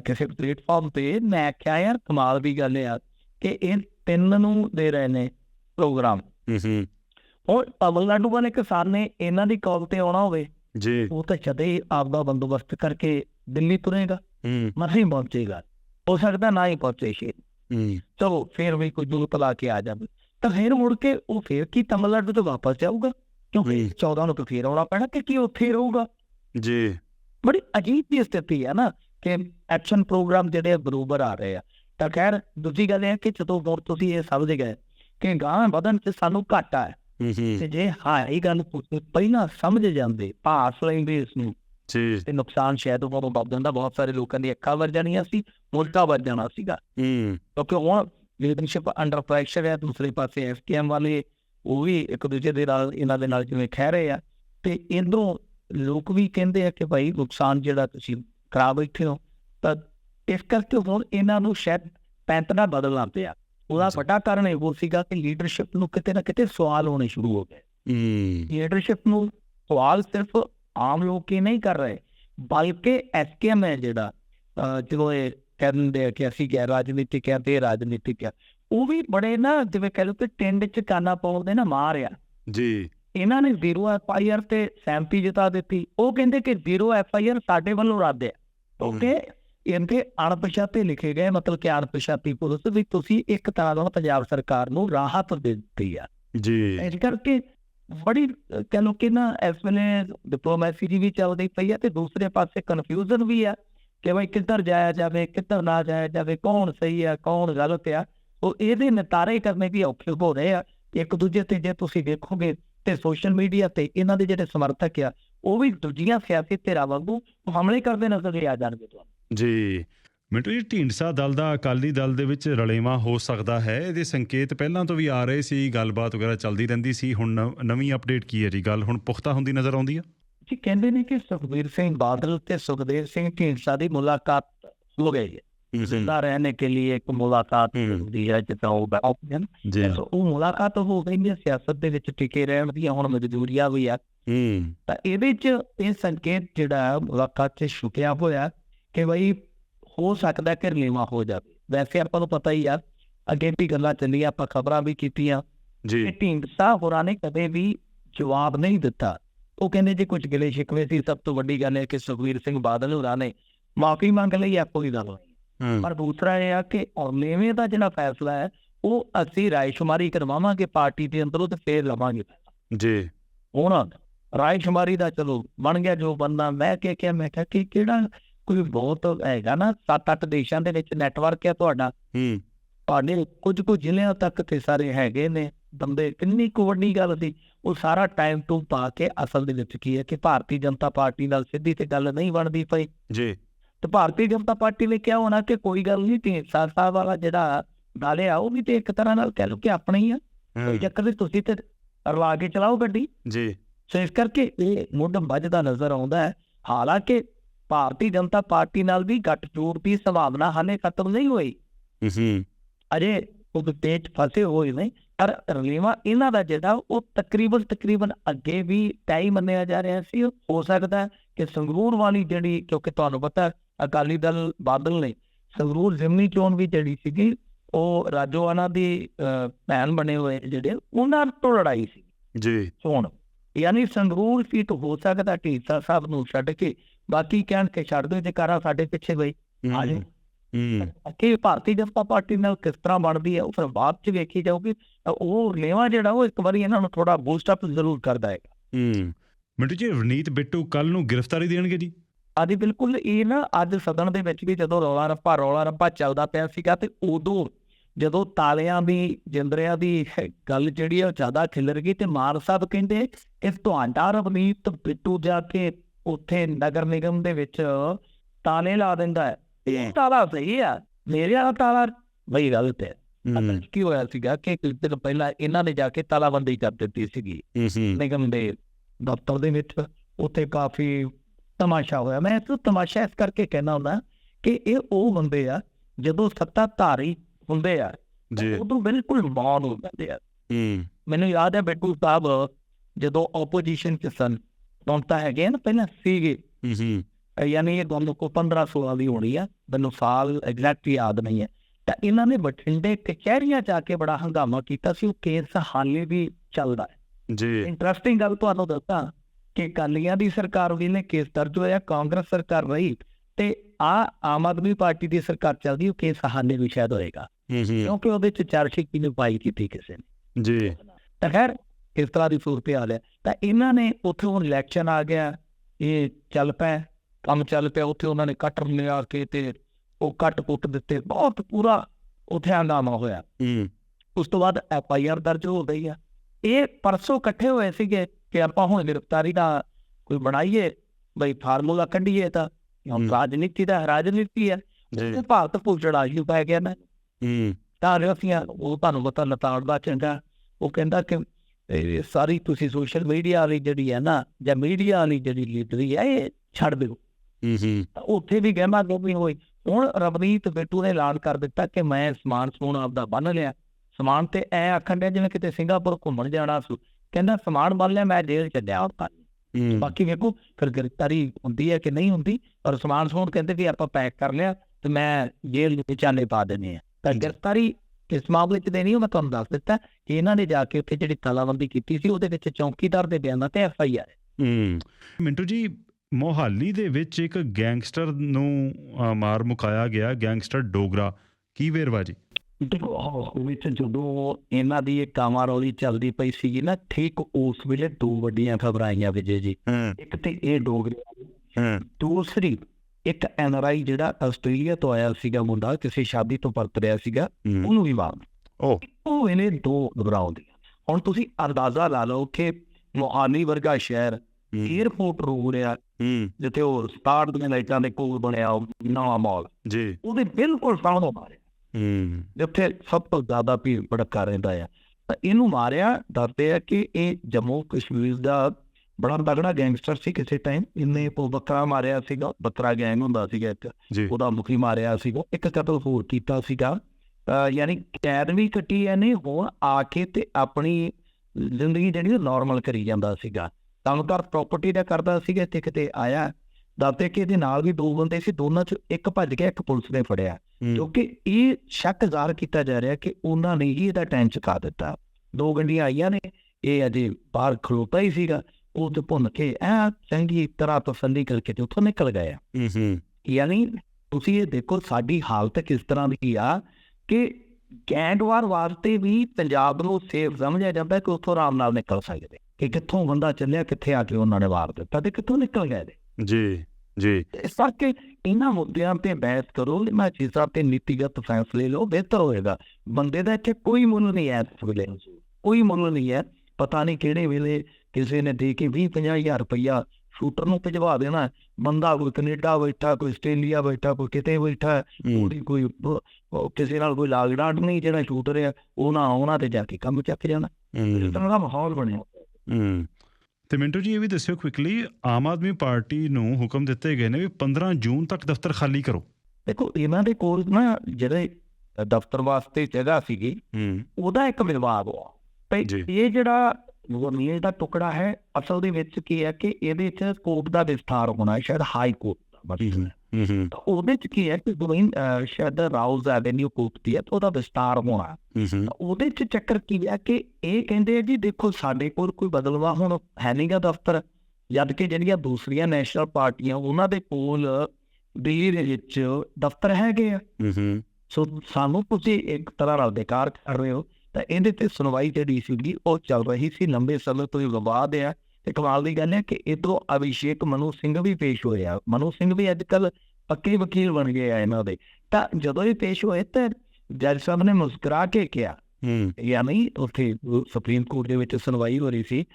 ਕਿਸੇ ਪਲੇਟਫਾਰਮ ਤੇ ਮੈਂ ਆਖਿਆ ਯਾਰ ਕਮਾਲ ਦੀ ਗੱਲ ਆ ਕਿ ਇਹ ਤਿੰਨ ਨੂੰ ਦੇ ਰਹੇ ਨੇ ਪ੍ਰੋਗਰਾਮ ਹੂੰ ਹੁਣ ਤਮਿਲਨਾਡੂ ਵਾਲੇ ਕਿਸਾਨ ਨੇ ਇਹਨਾਂ ਦੀ ਕਾਲ ਤੇ ਆਉਣਾ ਹੋਵੇ ਜੀ। ਉਹ ਤਾਂ ਹੀ ਆਪਦਾ ਬੰਦੋਬਸਤ ਕਰਕੇ ਦਿੱਲੀ ਤੁਰੇਗਾ। ਹੂੰ। ਨਹੀਂ ਪਹੁੰਚੇਗਾ। ਹੋ ਸਕਦਾ ਨਾ ਹੀ ਪਹੁੰਚੇ ਸ਼ੇ ਚਲੋ ਫੇਰ ਵੀ ਕੋਈ ਦੂਰ ਲਾ ਕੇ ਆ ਜਾਵੇ। ਤਾਂ ਫੇਰ ਮੁੜ ਕੇ ਉਹ ਫੇਰ ਕੀ ਤਮਿਲਨਾਡੂ ਤੋਂ ਵਾਪਸ ਜਾਊਗਾ? ਕਿਉਂਕਿ ਹੂੰ। 14 ਨੂੰ ਫੇਰ ਆਉਣਾ ਪੈਣਾ ਕਿ ਕੀ ਉੱਥੇ ਰਹੂਗਾ ਜੀ। ਬੜੀ ਅਜੀਬ ਜਿਹੀ ਸਥਿਤੀ ਹੈ ਨਾ ਕਿ ਐਕਸ਼ਨ ਪ੍ਰੋਗਰਾਮ ਜਿਹੜੇ ਬਰੋਬਰ ਆ ਰਹੇ ਆ। ਤਾਂ ਖੈਰ ਦੂਜੀ ਗੱਲ ਇਹ ਹੈ ਕਿ ਜਦੋਂ ਹੋਰ ਤੁਸੀਂ ਇਹ ਸਮਝ ਗਏ ਕਿ ਗਾਂ ਵਧਣ ਚ ਸਾਨੂੰ ਘਾਟਾ ਹੈ ਤੇ ਜੇ ਹਾਂ ਇਹ ਗੱਲ ਤੁਸੀਂ ਪਹਿਲਾਂ ਸਮਝ ਜਾਂਦੇ ਭਾਸ ਲੈਂਦੇ ਇਸ ਨੂੰ ਜੀ। ਤੇ ਨੁਕਸਾਨ ਸ਼ਾਇਦ ਉਹ ਵੱਧ ਜਾਂਦਾ ਬਹੁਤ ਸਾਰੇ ਲੋਕਾਂ ਦੀ ਅੱਖਾਂ ਵਰ ਜਾਣੀਆਂ ਸੀ ਮੁਲਕਾ ਵਰ ਜਾਣਾ ਸੀਗਾ। ਹੂੰ। ਕਿਉਂਕਿ ਹੁਣ ਲੀਡਰਸ਼ਿਪ ਅੰਡਰ ਪ੍ਰੈਸ਼ਰ ਹੈ ਦੂਸਰੇ ਪਾਸੇ ਐਸਕੇਐਮ ਵਾਲੇ ਉਹ ਵੀ ਇੱਕ ਦੂਜੇ ਦੇ ਨਾਲ ਇਹਨਾਂ ਦੇ ਨਾਲ ਜਿਵੇਂ ਖਹਿ ਰਹੇ ਆ ਤੇ ਇਧਰੋਂ ਲੋਕ ਵੀ ਕਹਿੰਦੇ ਆ ਕਿ ਭਾਈ ਨੁਕਸਾਨ ਜਿਹੜਾ ਤੁਸੀਂ ਕਰਾ ਬੈਠੇ ਹੋ ਤਾਂ ਇਸ ਕਰਕੇ ਹੁਣ ਇਹਨਾਂ ਨੂੰ ਸ਼ਾਇਦ ਪੈਂਤਨਾ ਬਦਲਣਾ ਪਿਆ। ਉਹਦਾ। ਵੱਡਾ ਕਾਰਨ ਇਹ ਸੀਗਾ ਕਿ ਲੀਡਰਸ਼ਿਪ ਨੂੰ ਕਿਤੇ ਨਾ ਕਿਤੇ ਸਵਾਲ ਹੋਣੇ ਸ਼ੁਰੂ ਹੋ ਗਏ। ਹੂੰ। ਲੀਡਰਸ਼ਿਪ ਨੂੰ ਸਵਾਲ ਸਿਰਫ ਆਮ ਲੋਕ ਹੀ ਨਹੀਂ ਕਰ ਰਹੇ ਬਲਕਿ ਐਸਕੇਐਮ ਹੈ ਜਿਹੜਾ ਜਦੋਂ ਇਹ ਕਹਿੰਦੇ ਆ ਕਿ ਅਸੀਂ ਗੈਰ ਰਾਜਨੀਤਿਕ ਹੈ ਤੇ ਇਹ ਰਾਜਨੀਤਿਕ ਹੈ ਉਹ ਵੀ ਬੜੇ ਨਾ ਜਿਵੇਂ ਕਹਿ ਲਓ ਕਿ ਟਿੰਡ ਚ ਕਾਨਾ ਪਾਉਣ ਦੇ ਨਾ ਮਾਰਿਆ ਜੀ। ਇਹਨਾਂ ਨੇ ਜ਼ੀਰੋ ਐਫ ਆਈ ਆਰ ਤੇ ਸਹਿਮਤੀ ਜਤਾ ਦਿੱਤੀ। ਉਹ ਕਹਿੰਦੇ ਕਿ ਜ਼ੀਰੋ ਐਫ ਆਈ ਆਰ ਸਾਡੇ ਵੱਲੋਂ ਰੱਦ ਹੈ। ਕਿਉਂਕਿ ਇਹਦੇ ਅਣਪਛਾਤੇ ਲਿਖੇ ਗਏ ਮਤਲਬ ਕਿ ਅਣਪਛਾਤੀ ਪੁਲਿਸ ਵੀ ਤੁਸੀਂ ਇੱਕ ਤਰ੍ਹਾਂ ਨਾਲ ਪੰਜਾਬ ਸਰਕਾਰ ਨੂੰ ਰਾਹਤ ਦੇ ਦਿੱਤੀ ਆ। ਜੀ। ਇਸ ਕਰਕੇ ਬੜੀ ਕਹਿ ਲਓ ਕਿ ਨਾ ਇਸ ਵੇਲੇ ਡਿਪਲੋਮੈਸੀ ਦੀ ਵੀ ਚੱਲਦੀ ਪਈ ਹੈ ਤੇ ਦੂਸਰੇ ਪਾਸੇ ਕਨਫਿਊਜ਼ਨ ਵੀ ਆ ਕਿ ਬਈ ਕਿੱਧਰ ਜਾਇਆ ਜਾਵੇ ਕਿੱਧਰ ਨਾ ਜਾਇਆ ਜਾਵੇ ਕੌਣ ਸਹੀ ਆ ਕੌਣ ਗਲਤ ਆ। ਉਹ ਇਹਦੇ ਨਿਤਾਰੇ ਕਰਨੇ ਵੀ ਔਖੇ ਹੋ ਰਹੇ ਆ। ਇੱਕ ਦੂਜੇ ਤੇ ਜੇ ਤੁਸੀਂ ਦੇਖੋਗੇ ਤੇ ਸੋਸ਼ਲ ਮੀਡੀਆ ਤੇ ਇਹਨਾਂ ਦੇ ਜਿਹੜੇ ਸਮਰਥਕ ਆ ਉਹ ਵੀ ਦੂਜੀਆਂ ਸਿਆਸੀ ਧਿਰਾਂ ਵਾਂਗੂ ਹਮਲੇ ਕਰਦੇ ਨਜ਼ਰ ਆ ਜਾਣਗੇ ਤੁਹਾਨੂੰ। ਜੀ। ਮਿੰਟੂ ਜੀ ਢੀਂਡਸਾ ਦਲ ਦਾ ਅਕਾਲੀ ਦਲ ਦੇ ਵਿੱਚ ਰਲੇਵਾਂ ਹੋ ਸਕਦਾ ਹੈ ਇਹਦੇ ਸੰਕੇਤ ਪਹਿਲਾਂ ਤੋਂ ਵੀ ਆ ਰਹੇ ਸੀ ਗੱਲਬਾਤ ਵਗੈਰਾ ਚੱਲਦੀ ਰਹਿੰਦੀ ਸੀ ਹੁਣ ਨਵ- ਅਪਡੇਟ ਕੀ ਹੈ ਜੀ ਗੱਲ? ਹੁਣ ਪੁਖਤਾ ਹੁੰਦੀ ਨਜ਼ਰ ਆਉਂਦੀ ਆ? ਜੀ ਕਹਿੰਦੇ ਨੇ ਕਿ ਸੁਖਬੀਰ ਸਿੰਘ ਬਾਦਲ ਤੇ ਸੁਖਦੇਵ ਸਿੰਘ ਢੀਂਡਸਾ ਦੀ ਮੁਲਾਕਾਤ ਹੋ ਗਈ ਹੈ। जिंदा रहने के लिए एक मुलाकात हम्म। ਹੁੰਦੀ ਹੈ ਜਿੱਦਾਂ ਉਹ ਬੈਠਦੇ ਨੇ ਜੀ ਸੋ ਉਹ ਮੁਲਾਕਾਤ ਹੋ ਗਈ ਹੈ ਸਿਆਸਤ ਦੇ ਵਿੱਚ ਟਿਕੇ ਰਹਿਣ ਦੀਆਂ ਹੁਣ ਮਜਬੂਰੀਆਂ ਵੀ ਆ ਹੂੰ ਤਾਂ ਇਹਦੇ ਚ ਇਹ ਸੰਕੇਤ ਜਿਹੜਾ ਹੈ ਮੁਲਾਕਾਤ 'ਚ ਛੁਪਿਆ ਹੋਇਆ ਕਿ ਬਈ ਹੋ ਸਕਦਾ ਕਿ ਰਲੇਵਾ ਹੋ ਜਾਵੇ ਵੈਸੇ ਆਪਾਂ ਨੂੰ ਪਤਾ ਹੀ ਆ ਅੱਗੇ ਵੀ ਗੱਲਾਂ ਚੱਲੀਆਂ ਆਪਾਂ ਖਬਰਾਂ ਵੀ ਕੀਤੀਆਂ ਜੀ ਕਿ ਢੀਂਡਸਾ ਹੋਰਾਂ ਨੇ ਕਦੇ ਵੀ ਜਵਾਬ ਨਹੀਂ ਦਿੱਤਾ ਉਹ ਕਹਿੰਦੇ ਜੇ ਕੁਝ ਗਿਲੇ ਸ਼ਿਕਵੇ ਸੀ ਸਭ ਤੋਂ ਵੱਡੀ ਗੱਲ ਹੈ ਕਿ ਸੁਖਵੀਰ ਸਿੰਘ ਬਾਦਲ ਹੋਰਾਂ ਨੇ ਮਾਫੀ ਮੰਗ ਲਈ ਆ ਕੋਈ ਗੱਲ ਨਹੀਂ ਹੂੰ ਪਰ ਦੂਸਰਾ ਇਹ ਆ ਕਿ ਔਲੇਵੇਂ ਦਾ ਜਿਹੜਾ ਫੈਸਲਾ ਹੈ ਉਹ ਅਸੀਂ ਰਾਇਸ਼ੁਮਾਰੀ ਕਰਵਾਵਾਂਗੇ ਪਾਰਟੀ ਦੇ ਅੰਦਰੋਂ ਤੇ ਫੇਰ ਲਵਾਂਗੇ। ਜੀ। ਉਹਨਾਂ ਰਾਇਸ਼ੁਮਾਰੀ ਦਾ ਚਲੋ ਬਣ ਗਿਆ ਜੋ ਬੰਦਾ ਮੈਂ ਕਿ ਕਿ ਮੈਂ ਕਿਹਾ ਕਿ ਕਿਹੜਾ ਕੋਈ ਬਹੁਤ ਹੈਗਾ ਨਾ ਸੱਤ ਅੱਠ ਦੇਸ਼ਾਂ ਦੇ ਵਿੱਚ ਨੈਟਵਰਕ ਹੈ ਤੁਹਾਡਾ। ਹੂੰ। ਤੁਹਾਡੇ ਕੁਝ ਕੁ ਜ਼ਿਲ੍ਹਿਆਂ ਤੱਕ ਤੇ ਸਾਰੇ ਹੈਗੇ ਨੇ ਬੰਦੇ ਕਿੰਨੀ ਕੁ ਵੱਡੀ ਗੱਲ ਸੀ। ਉਹ ਸਾਰਾ ਟਾਈਮ ਟੂ ਪਾ ਕੇ ਅਸਲ ਦੇ ਵਿੱਚ ਕੀ ਹੈ ਕਿ ਭਾਰਤੀ ਜਨਤਾ ਪਾਰਟੀ ਨਾਲ ਸਿੱਧੀ ਤੇ ਗੱਲ ਨਹੀਂ ਬਣਦੀ ਪਈ। ਜੀ। ਤੇ ਭਾਰਤੀ ਜਨਤਾ ਪਾਰਟੀ ਨੇ ਕਿਹਾ ਹੋਣਾ ਕਿ ਕੋਈ ਗੱਲ ਨਹੀਂ ਤੇ ਸਾਹਿਬ ਵਾਲਾ ਜਿਹੜਾ ਗੱਲ ਆ ਉਹ ਵੀ ਤੇ ਇੱਕ ਤਰ੍ਹਾਂ ਨਾਲ ਕਹਿ ਲਓ ਕਿ ਆਪਣਾ ਹੀ ਆ। ਕੋਈ ਚੱਕਰ ਨਹੀਂ ਤੁਸੀਂ ਤੇ ਰਵਾ ਕੇ ਚਲਾਓ ਗੱਡੀ। ਜੀ। ਸੋ ਇਸ ਕਰਕੇ ਇਹ ਮੁੱਢ ਵੱਜਦਾ ਨਜ਼ਰ ਆਉਂਦਾ ਹੈ। ਹਾਲਾਂਕਿ ਭਾਰਤੀ ਜਨਤਾ ਪਾਰਟੀ ਨਾਲ ਵੀ ਗੱਠਜੋੜ ਦੀ ਸੰਭਾਵਨਾ ਹਾਲੇ ਖਤਮ ਨਹੀਂ ਹੋਈ। ਹੂੰ ਅਜੇ ਉਹ ਪੇਚ ਫਸੇ ਹੋਏ ਨੇ ਪਰ ਰਲੀਵਾ ਇਹਨਾਂ ਦਾ ਜਿਹੜਾ ਉਹ ਤਕਰੀਬਨ ਤਕਰੀਬਨ ਅੱਗੇ ਵੀ ਹੀ ਮੰਨਿਆ ਜਾ ਰਿਹਾ ਸੀ। ਹੋ ਸਕਦਾ ਕਿ ਸੰਗਰੂਰ ਵਾਲੀ ਜਿਹੜੀ ਕਿਉਂਕਿ ਤੁਹਾਨੂੰ ਪਤਾ ਅਕਾਲੀ ਦਲ ਬਾਦਲ ਨੇ ਸੰਗਰੂਰ ਜ਼ਿਮਨੀ ਚੋਣ ਵੀ ਜਿਹੜੀ ਸੀਗੀ ਉਹ ਰਾਜੋਆਣਾ ਦੀ ਭੈਣ ਬਣੇ ਹੋਏ ਜਿਹੜੇ ਉਹਨਾਂ ਤੋਂ ਲੜਾਈ ਸੀ। ਜੀ। ਚੋਣ। ਯਾਨੀ ਸੰਗਰੂਰ ਸੀਟ ਹੋ ਸਕਦਾ ਢੀਂਸਾ ਸਾਹਿਬ ਨੂੰ ਛੱਡ ਕੇ ਬਾਕੀ ਕਹਿਣ ਕਿ ਛੱਡ ਦਿਓ ਜੇਕਾਰਾ ਸਾਡੇ ਪਿੱਛੇ ਬਈ ਆ ਜਾਓ। ਹੂੰ। ਕਿ ਭਾਰਤੀ ਜਨਤਾ ਪਾਰਟੀ ਨਾਲ ਕਿਸ ਤਰ੍ਹਾਂ ਬਣਦੀ ਹੈ ਉਹ ਫਿਰ ਬਾਅਦ ਚ ਵੇਖੀ ਜਾਊਗੀ। ਉਹ ਲੇਵਾ ਜਿਹੜਾ ਉਹ ਇੱਕ ਵਾਰੀ ਇਹਨਾਂ ਨੂੰ ਥੋੜਾ ਬੂਸਟ ਅਪ ਜ਼ਰੂਰ ਕਰਦਾ ਹੈ। ਹੂੰ। ਮਿੰਟੂ ਜੀ ਰਵਨੀਤ ਬਿੱਟੂ ਕੱਲ ਨੂੰ ਗ੍ਰਿਫਤਾਰੀ ਦੇਣਗੇ ਜੀ। ਆਦੀ ਬਿਲਕੁਲ ਇਹ ਨਾ ਅੱਜ ਸਦਨ ਦੇ ਵਿੱਚ ਵੀ ਜਦੋਂ ਰੌਲਾ ਰੱਪਾ ਰੌਲਾ ਰੱਪਾ ਚੱਲਦਾ ਪਿਆ ਸੀਗਾ ਤੇ ਉਦੋਂ ਜਦੋਂ ਤਾਲਿਆਂ ਦੀ ਜਿੰਦਰਿਆਂ ਦੀ ਗੱਲ ਜਿਹੜੀ ਆ ਜ਼ਿਆਦਾ ਖਿਲਰ ਗਈ ਤੇ ਮਾਨ ਸਾਹਿਬ ਕਹਿੰਦੇ ਇਸ ਤੁਹਾਡਾ ਰਵਨੀਤ ਬਿੱਟੂ ਜਾ ਕੇ ਉੱਥੇ ਨਗਰ ਨਿਗਮ ਦੇ ਵਿੱਚ ਤਾਲੇ ਲਾ ਦਿੰਦਾ ਹੈ। ਇਹ ਤਾਲਾ ਸਹੀ ਆ ਮੇਰੇ ਵਾਲਾ ਤਾਲਾ ਬਈ ਗਲਤ ਹੈ। ਅਸਲ ਕੀ ਹੋਇਆ ਸੀਗਾ ਕਿ ਕੁਝ ਦਿਨ ਪਹਿਲਾਂ ਇਹਨਾਂ ਨੇ ਜਾ ਕੇ ਤਾਲਾਬੰਦੀ ਕਰ ਦਿੱਤੀ ਸੀਗੀ ਨਿਗਮ ਦੇ ਦਫ਼ਤਰ ਦੇ ਵਿੱਚ। ਉੱਥੇ ਕਾਫੀ ਤਮਾਸ਼ਾ ਹੋਇਆ। ਮੈਂ ਇਸ ਤਮਾਸ਼ਾ ਇਸ ਕਰਕੇ ਕਹਿਣਾ ਹੁੰਦਾ ਕਿ ਇਹ ਉਹ ਬੰਦੇ ਆ ਜਦੋਂ ਸੱਤਾਧਾਰੀ ਹੁੰਦੇ ਆ ਜੀ। ਉਦੋਂ ਬਿਲਕੁਲ ਮੌਨ ਹੋ ਜਾਂਦੇ ਆ। ਹੂੰ। ਮੈਨੂੰ ਯਾਦ ਹੈ ਬਿੱਟੂ ਸਾਹਿਬ ਜਦੋਂ ਆਪੋਜੀਸ਼ਨ ਚ ਸਨ ਤਾਂ ਹੈਗੇ ਨਾ ਪਹਿਲਾਂ ਸੀਗੇ। ਅਹ ਯਾਨੀ ਇਹ ਤੁਹਾਨੂੰ ਕੋ 15 16 ਦੀ ਹੋਣੀ ਆ ਮੈਨੂੰ ਸਾਲ ਐਗਜ਼ੈਕਟ ਯਾਦ ਨਹੀਂ ਹੈ। ਤਾਂ ਇਹਨਾਂ ਨੇ ਬਠਿੰਡੇ ਕਚਹਿਰੀਆਂ ਜਾ ਕੇ ਬੜਾ ਹੰਗਾਮਾ ਕੀਤਾ ਸੀ ਉਹ ਕੇਸ ਹਾਲੇ ਵੀ ਚੱਲਦਾ ਹੈ। ਜੀ। ਇੰਟਰਸਟਿੰਗ ਗੱਲ ਤੁਹਾਨੂੰ ਦੱਸਾਂ ਕਿ ਕਾਲੀਆਂ ਦੀ ਸਰਕਾਰ ਵੇਲੇ ਕੇਸ ਦਰਜ ਹੋਇਆ ਕਾਂਗਰਸ ਸਰਕਾਰ ਰਹੀ ਤੇ ਆ ਆਮ ਆਦਮੀ ਪਾਰਟੀ ਦੀ ਸਰਕਾਰ ਚੱਲਦੀ ਉਹ ਕੇਸ ਹਾਲੇ ਵੀ ਸ਼ਾਇਦ ਹੋਏਗਾ। ਕਿਉਂਕਿ ਉਹਦੇ ਚ ਚਾਰਜਸ਼ੀਟ ਵੀ ਪਾਈ ਕੀਤੀ ਕਿਸੇ ਨੇ। ਜੀ। ਤਾਂ ਖੈਰ ਇਸ ਤਰ੍ਹਾਂ ਦੀ ਸੂਰਤ ਹਾਲ ਹੈ ਤਾਂ ਇਹਨਾਂ ਨੇ ਉੱਥੇ ਹੁਣ ਇਲੈਕਸ਼ਨ ਆ ਗਿਆ ਇਹ ਚੱਲ ਪਿਆ ਕੰਮ ਚੱਲ ਪਿਆ ਉੱਥੇ ਉਹਨਾਂ ਨੇ ਕੱਟ ਲਿਆ ਕੇ ਤੇ ਉਹ ਕੱਟ ਕੁੱਟ ਦਿੱਤੇ। ਬਹੁਤ ਪੂਰਾ ਉੱਥੇ ਹੰਗਾਮਾ ਹੋਇਆ। ਹੂੰ। ਉਸ ਤੋਂ ਬਾਅਦ ਐਫ ਆਈ ਆਰ ਦਰਜ ਹੋ ਗਈ ਆ। ਇਹ ਪਰਸੋਂ ਇਕੱਠੇ ਹੋਏ ਸੀਗੇ ਕਿ ਆਪਾਂ ਹੁਣ ਗ੍ਰਿਫਤਾਰੀ ਦਾ ਕੋਈ ਬਣਾਈਏ ਬਈ ਫਾਰਮੂਲਾ ਕੱਢੀਏ ਤਾਂ ਹਮ। ਰਾਜਨੀਤੀ ਦਾ ਰਾਜਨੀਤੀ ਹੈ ਤੇ ਭਾਰਤ ਪੁੱਛੜਾ ਹੀ ਪੈ ਗਿਆ ਨਾ। ਹੂੰ। ਤਾਂ ਰਸੀਆਂ ਉਹ ਤੁਹਾਨੂੰ ਪਤਾ ਲਤਾੜ ਦਾ ਚੰਗਾ ਉਹ ਕਹਿੰਦਾ ਕਿ ਇਹ ਸਾਰੀ ਤੁਸੀਂ ਸੋਸ਼ਲ ਮੀਡੀਆ ਵਾਲੀ ਜਿਹੜੀ ਹੈ ਨਾ ਜਾਂ ਮੀਡੀਆ ਵਾਲੀ ਜਿਹੜੀ ਲੀਡਰੀ ਹੈ ਇਹ ਛੱਡ ਦਿਓ। ਹੂੰ ਉੱਥੇ ਵੀ ਗਹਿਮਾ ਗੋਬੀ ਹੋਈ ਹੁਣ ਰਵਨੀਤ ਬਿੱਟੂ ਨੇ ਐਲਾਨ ਕਰ ਦਿੱਤਾ ਕਿ ਮੈਂ ਸਮਾਨ ਸਮੂਨ ਆਪਦਾ ਬੰਨ ਲਿਆ। ਸਮਾਨ ਤੇ ਐ ਆਖਣ ਡਿਆ ਜਿਵੇਂ ਕਿਤੇ ਸਿੰਗਾਪੁਰ ਘੁੰਮਣ ਜਾਣਾ ਸੀ। ਕਹਿੰਦਾ ਸਮਾਨ ਬੰਨ ਲਿਆ ਮੈਂ ਜੇਲ੍ਹ ਚੱਲਿਆ ਆਪਾਂ ਹੂੰ। ਬਾਕੀ ਵੇਖੋ ਫਿਰ ਗ੍ਰਿਫਤਾਰੀ ਹੁੰਦੀ ਹੈ ਕਿ ਨਹੀਂ ਹੁੰਦੀ ਔਰ ਸਮਾਨ ਸਮੂਨ ਕਹਿੰਦੇ ਵੀ ਆਪਾਂ ਪੈਕ ਕਰ ਲਿਆ ਤੇ ਮੈਂ ਜੇਲ੍ਹ ਵਿੱਚ ਚਾਲੇ ਪਾ ਦੇਣੇ ਆ। ਤਾਂ। ਗ੍ਰਿਫਤਾਰੀ ਇਸ ਮਾਮਲੇ 'ਚ ਦੇਣੀ ਉਹ ਮੈਂ ਤੁਹਾਨੂੰ ਦੱਸ ਦਿੱਤਾ ਕਿ ਇਹਨਾਂ ਨੇ ਜਾ ਕੇ ਉੱਥੇ ਜਿਹੜੀ ਤਾਲਾਬੰਦੀ ਕੀਤੀ ਸੀ ਉਹਦੇ ਵਿੱਚ ਚੌਕੀਦਾਰ ਦੇ ਬਿਆਨਾਂ ਤੇ ਐਫ ਆਈ ਆਰ ਹੂੰ। ਮਿੰਟੂ ਜੀ ਮੋਹਾਲੀ ਦੇ ਵਿੱਚ ਇੱਕ ਗੈਂਗਸਟਰ ਨੂੰ ਮਾਰ ਮੁਕਾਇਆ ਗਿਆ ਗੈਂਗਸਟਰ ਡੋਗਰਾ। ਕੀ ਵੇਰਵਾ ਜੀ? ਦੇਖੋ ਉਹ ਵਿੱਚ ਜਦੋਂ ਇਹਨਾਂ ਦੀ ਇਹ ਕਾਮਾਰੋਲੀ ਚੱਲਦੀ ਪਈ ਸੀਗੀ ਨਾ ਠੀਕ ਉਸ ਵੇਲੇ ਦੋ ਵੱਡੀਆਂ ਖਬਰਾਂ ਆਈਆਂ ਵਿਜੇ ਜੀ। ਇੱਕ ਤੇ ਇਹ ਡੋਗਰੇ ਹੂੰ। ਦੂਸਰੀ ਇੱਕ ਐਨਆਰਆਈ ਜਿਹੜਾ ਆਸਟ੍ਰੇਲੀਆ ਤੋਂ ਆਇਆ ਸੀਗਾ ਮੁੰਡਾ ਕਿਸੇ ਸ਼ਾਦੀ ਤੋਂ ਪਰਤ ਰਿਹਾ ਸੀਗਾ ਉਹਨੂੰ ਵੀ ਮਾਰ ਓ। ਉਹ ਇਹਨੇ ਦੋ ਘਬਰਾਉਂਦੀਆਂ ਹੁਣ ਤੁਸੀਂ ਅੰਦਾਜ਼ਾ ਲਾ ਲਓ ਕਿ ਮੋਹਾਲੀ ਵਰਗਾ ਸ਼ਹਿਰ 에ਅਰਪੋਰਟ ਰੋ ਰਿਹਾ ਜਿੱਥੇ ਉਹ ਸਟਾਰ ਦੀਆਂ ਲਾਈਟਾਂ ਦੇ ਕੋਲ ਬਣਿਆ ਉਹ ਨਵਾਂ ਮਾਲ। ਜੀ। ਉਹਦੇ ਬਿਲਕੁਲ ਸਾਹਮਣੇ ਮਾਰਿਆ। ਹੂੰ। ਜਿੱਥੇ ਸਭ ਤੋਂ ਜ਼ਿਆਦਾ ਭੀੜ ਭੜਕਾ ਰਹਿੰਦਾ ਆ। ਤਾਂ ਇਹਨੂੰ ਮਾਰਿਆ ਦੱਸਦੇ ਆ ਕਿ ਇਹ ਜੰਮੂ ਕਸ਼ਮੀਰ ਦਾ ਬੜਾ ਤਗੜਾ ਗੈਂਗਸਟਰ ਸੀ ਕਿਸੇ ਟਾਈਮ ਇਹਨੇ ਉਹ ਬੱਕਰਾ ਮਾਰਿਆ ਸੀਗਾ ਬੱਕਰਾ ਗੈਂਗ ਹੁੰਦਾ ਸੀਗਾ ਇੱਕ। ਉਹਦਾ ਮੁਖੀ ਮਾਰਿਆ ਸੀਗਾ। ਇੱਕ ਕਤਲ ਹੋਰ ਕੀਤਾ ਸੀਗਾ। ਯਾਨੀ ਕੈਦ ਵੀ ਕੱਟੀ ਇਹਨੇ ਹੁਣ ਆ ਕੇ ਤੇ ਆਪਣੀ ਜ਼ਿੰਦਗੀ ਜਿਹੜੀ ਨਾਰਮਲ ਕਰੀ ਜਾਂਦਾ ਸੀਗਾ। ਕਰ ਪ੍ਰਾਪਰਟੀ ਦਾ ਕਰਦਾ ਸੀਗਾ ਤੇ ਕਿਤੇ ਆਇਆ। ਦੱਸਦੇ ਕਿ ਇਹਦੇ ਨਾਲ ਵੀ ਦੋ ਬੰਦੇ ਸੀ ਦੋਨਾਂ ਚ ਇੱਕ ਭੱਜ ਗਿਆ ਇੱਕ ਪੁਲਿਸ ਨੇ ਫੜਿਆ। ਕਿਉਂਕਿ ਇਹ ਸ਼ੱਕ ਜ਼ਾਹਰ ਕੀਤਾ ਜਾ ਰਿਹਾ ਕਿ ਉਹਨਾਂ ਨੇ ਹੀ ਇਹਦਾ ਟੈਂਕ ਚੁਕਾ ਦਿੱਤਾ। ਦੋ ਗੱਡੀਆਂ ਆਈਆਂ ਨੇ ਇਹ ਅਜੇ ਬਾਹਰ ਖਲੋਤਾ ਹੀ ਸੀਗਾ ਉਹ ਤੇ ਭੁੰਨ ਕੇ ਐ ਚੰਗੀ ਤਰ੍ਹਾਂ ਤਸੱਲੀ ਕਰਕੇ ਤੇ ਉੱਥੋਂ ਨਿਕਲ ਗਏ ਆ। ਹੂੰ ਹੂੰ। ਯਾਨੀ ਤੁਸੀਂ ਇਹ ਦੇਖੋ ਸਾਡੀ ਹਾਲਤ ਕਿਸ ਤਰ੍ਹਾਂ ਦੀ ਆ ਕਿ ਗੈਂਗਵਾਰ ਵਾਸਤੇ ਵੀ ਪੰਜਾਬ ਨੂੰ ਸੇਫ ਸਮਝਿਆ ਜਾਂਦਾ ਕਿ ਉੱਥੋਂ ਆਰਾਮ ਨਾਲ ਨਿਕਲ ਸਕਦੇ। ਕਿ ਕਿੱਥੋਂ ਬੰਦਾ ਚੱਲਿਆ ਕਿੱਥੇ ਆ ਕੇ ਉਹਨਾਂ ਨੇ ਵਾਰ ਦਿੱਤਾ ਤੇ ਕਿੱਥੋਂ ਨਿਕਲ ਗਏ ਜੀ। ਜੀ। ਇਸ ਕਰਕੇ ਇਹਨਾਂ ਮੁੱਦਿਆਂ ਤੇ ਬਹਿਸ ਕਰੋ ਮੈਂ ਚੀਜ਼ਾਂ ਤੇ ਨੀਤੀਗਤ ਫੈਸਲੇ ਲਓ ਬਿਹਤਰ ਹੋਏਗਾ। ਬੰਦੇ ਦਾ ਇੱਥੇ ਕੋਈ ਮੁੱਲ ਨਹੀਂ ਹੈ ਇਸ ਵੇਲੇ। ਕੋਈ ਮੁੱਲ ਨਹੀਂ ਹੈ। ਪਤਾ ਨਹੀਂ ਕਿਹੜੇ ਵੇਲੇ ਕਿਸੇ ਨੇ ਦੇ ਕੇ 20 ਹਜ਼ਾਰ ਰੁਪਇਆ ਸ਼ੂਟਰ ਨੂੰ ਭਜਵਾ ਦੇਣਾ ਬੰਦਾ ਕੋਈ ਕੈਨੇਡਾ ਬੈਠਾ ਕੋਈ ਆਸਟ੍ਰੇਲੀਆ ਬੈਠਾ ਕੋਈ ਕਿਤੇ ਬੈਠਾ ਕੋਈ ਉਹ ਕਿਸੇ ਨਾਲ ਕੋਈ ਲਾਗ ਡਾਟ ਨਹੀਂ ਜਿਹੜਾ ਸ਼ੂਟਰ ਆ ਉਹਨਾਂ ਉਹਨਾਂ ਤੇ ਜਾ ਕੇ ਕੰਮ ਚੱਕ ਜਾਣਾ। ਇਸ ਤਰ੍ਹਾਂ ਦਾ ਮਾਹੌਲ ਬਣਿਆ। ਹੂੰ। ਤੇ ਮਿੰਟੂ ਜੀ ਇਹ ਵੀ ਦੱਸਿਓ ਕੁਇਕਲੀ ਆਮ ਆਦਮੀ ਪਾਰਟੀ ਨੂੰ ਹੁਕਮ ਦਿੱਤੇ ਗਏ ਨੇ ਵੀ 15 ਜੂਨ ਤੱਕ ਦਫ਼ਤਰ ਖਾਲੀ ਕਰੋ। ਦੇਖੋ ਇਹਨਾਂ ਦੇ ਕੋਲ ਨਾ ਜਿਹੜੇ ਦਫ਼ਤਰ ਵਾਸਤੇ ਜਗ੍ਹਾ ਸੀਗੀ ਉਹਦਾ ਇੱਕ ਵਿਵਾਦ ਆ ਤੇ। ਇਹ ਜਿਹੜਾ ਜ਼ਮੀਨ ਦਾ ਟੁਕੜਾ ਹੈ ਅਸਲ ਦੇ ਵਿੱਚ ਕੀ ਹੈ ਕਿ ਇਹਦੇ ਚ ਕੋਰਟ ਦਾ ਵਿਸਥਾਰ ਹੋਣਾ ਹੈ ਸ਼ਾਇਦ ਹਾਈ ਕੋਰਟ ਦਾ ਮਤਲਬ ਤਾਂ ਉਹਦੇ ਚ ਕੀ ਹੈ ਕਿ ਜ਼ਮੀਨ ਸ਼ਾਇਦ ਰਾਉਜ਼ ਐਵਨਿਊ ਕੋਰਟ ਦੀ ਹੈ ਤਾਂ ਉਹਦਾ ਵਿਸਤਾਰ ਹੋਣਾ ਹੂੰ। ਤਾਂ ਉਹਦੇ ਚ ਚੱਕਰ ਕੀ ਹੈ ਕਿ ਇਹ ਕਹਿੰਦੇ ਆ ਜੀ ਦੇਖੋ ਸਾਡੇ ਕੋਲ ਕੋਈ ਬਦਲਵਾ ਹੁਣ ਹੈ ਨਹੀਂਗਾ ਦਫ਼ਤਰ ਜਦ ਕਿ ਜਿਹੜੀਆਂ ਦੂਸਰੀਆਂ ਨੈਸ਼ਨਲ ਪਾਰਟੀਆਂ ਉਹਨਾਂ ਦੇ ਕੋਲ ਦਿੱਲੀ ਦੇ ਵਿੱਚ ਦਫ਼ਤਰ ਹੈਗੇ ਆ। ਹੂੰ ਸੋ ਸਾਨੂੰ ਤੁਸੀਂ ਇੱਕ ਤਰ੍ਹਾਂ ਨਾਲ ਬੇਕਾਰ ਕਰ ਰਹੇ ਹੋ। ਤਾਂ ਇਹਦੇ ਤੇ ਸੁਣਵਾਈ ਜਿਹੜੀ ਸੀਗੀ ਉਹ ਚੱਲ ਰਹੀ ਸੀ। ਲੰਬੇ ਸਮੇਂ ਤੋਂ ਵਿਵਾਦ ਆ। ਤੇ ਕਮਾਲ ਦੀ ਗੱਲ ਹੈ ਕਿ ਇਧਰੋਂ ਅਭਿਸ਼ੇਕ ਮਨੂ ਸਿੰਘ ਵੀ ਪੇਸ਼ ਹੋਇਆ। ਮਨੂ ਸਿੰਘ ਵੀ ਅੱਜ ਕੱਲ ਪੱਕੇ ਵਕੀਲ ਬਣ ਗਏ ਆ ਇਹਨਾਂ ਦੇ। ਤਾਂ ਜਦੋਂ ਇਹ ਪੇਸ਼ ਹੋਏ ਤਾਂ ਜੱਜ ਸਾਹਿਬ ਨੇ ਮੁਸਕਰਾ ਕੇ ਕਿਹਾ ਹੂੰ। ਯਾਨੀ ਉੱਥੇ ਸੁਪਰੀਮ ਕੋਰਟ ਦੇ ਵਿੱਚ ਸੁਣਵਾਈ ਹੋ ਰਹੀ ਸੀ।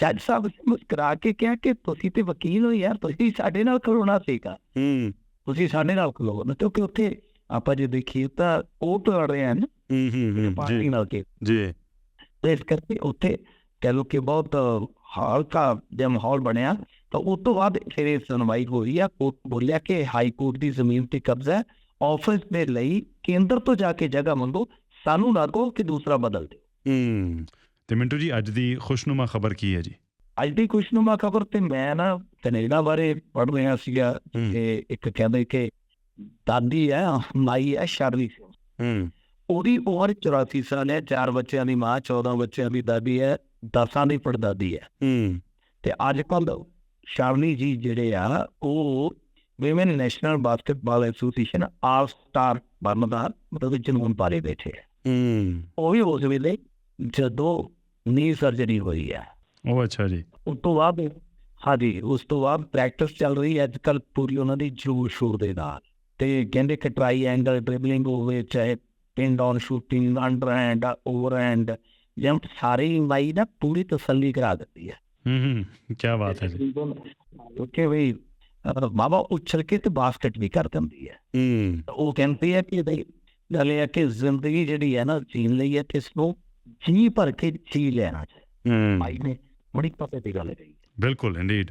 ਜੱਜ ਸਾਹਿਬ ਨੇ ਮੁਸਕਰਾ ਕੇ ਕਿਹਾ ਕਿ ਤੁਸੀਂ ਤੇ ਵਕੀਲ ਹੋ ਯਾਰ ਤੁਸੀਂ ਸਾਡੇ ਨਾਲ ਖਲੋਣਾ ਸੀਗਾ। ਹੂੰ। ਤੁਸੀਂ ਸਾਡੇ ਨਾਲ ਖਲੋ ਨਾ ਕਿਉਂਕਿ ਉੱਥੇ ਆਪਾਂ ਜੇ ਦੇਖੀਏ ਤਾਂ ਉਹ ਤੋਂ ਲੜ ਰਹੇ ਹਨ। ਹੂੰ ਹੂੰ ਪਾਰਟੀ ਨਾਲ ਕੇ। ਜੀ। ਇਸ ਕਰਕੇ ਉੱਥੇ ਕਹਿ ਲੋ ਕਿ ਬਹੁਤ ਹਲਕਾ ਜਿਹਾ ਮਾਹੌਲ ਬਣਿਆ ਤਾਂ ਉਸ ਤੋਂ ਬਾਅਦ ਫਿਰ ਇਹ ਸੁਣਵਾਈ ਹੋਈ ਆ ਕੋਰਟ ਬੋਲਿਆ ਕਿ ਹਾਈ ਕੋਰਟ ਦੀ ਜ਼ਮੀਨ ਤੇ ਕਬਜ਼ਾ ਹੈ ਆਫਿਸ ਦੇ ਲਈ ਕੇਂਦਰ ਤੋਂ ਜਾ ਕੇ ਜਗ੍ਹਾ ਮੰਗੋ ਸਾਨੂੰ ਨਾ ਕਹੋ ਕਿ ਦੂਸਰਾ ਬਦਲ ਦਿਓ। ਹੂੰ ਤੇ ਮਿੰਟੂ ਜੀ ਅੱਜ ਦੀ ਖੁਸ਼ਨੁਮਾ ਖਬਰ ਕੀ ਹੈ ਜੀ? ਅੱਜ ਦੀ ਖੁਸ਼ਨੁਮਾ ਖਬਰ ਤੇ ਮੈਂ ਨਾ ਕੈਨੇਡਾ ਬਾਰੇ ਪੜ੍ਹ ਰਿਹਾ ਸੀਗਾ ਕਿ ਇੱਕ ਕਹਿੰਦੇ ਕਿ ਦਾਦੀ ਹੈ ਮਾਈ ਹੈ ਸ਼ਰਲੀ ਹੂੰ। ਉਹਦੀ ਉਮਰ 84 ਸਾਲ ਹੈ ਚਾਰ ਬੱਚਿਆਂ ਦੀ ਮਾਂ 14 ਬੱਚਿਆਂ ਦੀ ਦਾਦੀ ਹੈ ਦਸਾਂ ਦੀ ਪੜਦਾਦੀ ਹੈ। ਹੂੰ। ਤੇ ਅੱਜ ਕੱਲ ਸ਼ਾਵਨੀ ਜੀ ਜਿਹੜੇ ਆ ਉਹ women national basketball association all star ਬਣਨ ਦਾ ਮਤਲਬ ਜਨੂਨ ਬਾਰੇ ਬੈਠੇ ਆ। ਹੂੰ। ਉਹ ਵੀ ਉਸ ਵੇਲੇ ਜਦੋਂ ਨੀ ਸਰਜਰੀ ਹੋਈ ਹੈ ਉਹ ਅੱਛਾ ਜੀ। ਉਸ ਤੋਂ ਬਾਅਦ ਹਾਂਜੀ ਉਸ ਤੋਂ ਬਾਅਦ ਪ੍ਰੈਕਟਿਸ ਚੱਲ ਰਹੀ ਹੈ। ਅੱਜ ਕੱਲ ਪੂਰੀ ਉਹਨਾਂ ਦੀ ਜੋਰ ਸ਼ੋਰ ਦੇ ਨਾਲ। ਤੇ ਕਹਿੰਦੇ ਕਿ ਟਰਾਈ ਐਂਗਲ ਡ੍ਰਿਬਲਿੰਗ ਹੋਵੇ ਚਾਹੇ pin down shooting under hand over hand jump ਸਾਰੇ ਮਾਈ ਨਾ ਪੂਰੀ ਤਸੱਲੀ ਕਰਾ ਦਿੰਦੀ ਹੈ। ਹੂੰ ਕੀ ਬਾਤ ਹੈ ਜੀ। ਕਿਉਂਕਿ ਵੀ ਮਾਵਾ ਉੱਛਲ ਕੇ ਤੇ ਬਾਸਕਟ ਵੀ ਕਰ ਦਿੰਦੀ ਹੈ। ਹੂੰ। ਉਹ ਕਹਿੰਦੀ ਹੈ ਕਿ ਗੱਲ ਇਹ ਹੈ ਕਿ ਜ਼ਿੰਦਗੀ ਜਿਹੜੀ ਹੈ ਨਾ ਜੀਣ ਲਈ ਹੈ ਤੇ ਇਸ ਨੂੰ ਜੀ ਭਰ ਕੇ ਜੀ ਲੈਣਾ ਚਾਹੀਦਾ। ਹੂੰ। ਮਾਈ ਨੇ ਬੜੀ ਪਤੇ ਦੀ ਗੱਲ ਕਹੀ। ਬਿਲਕੁਲ ਇੰਡੀਡ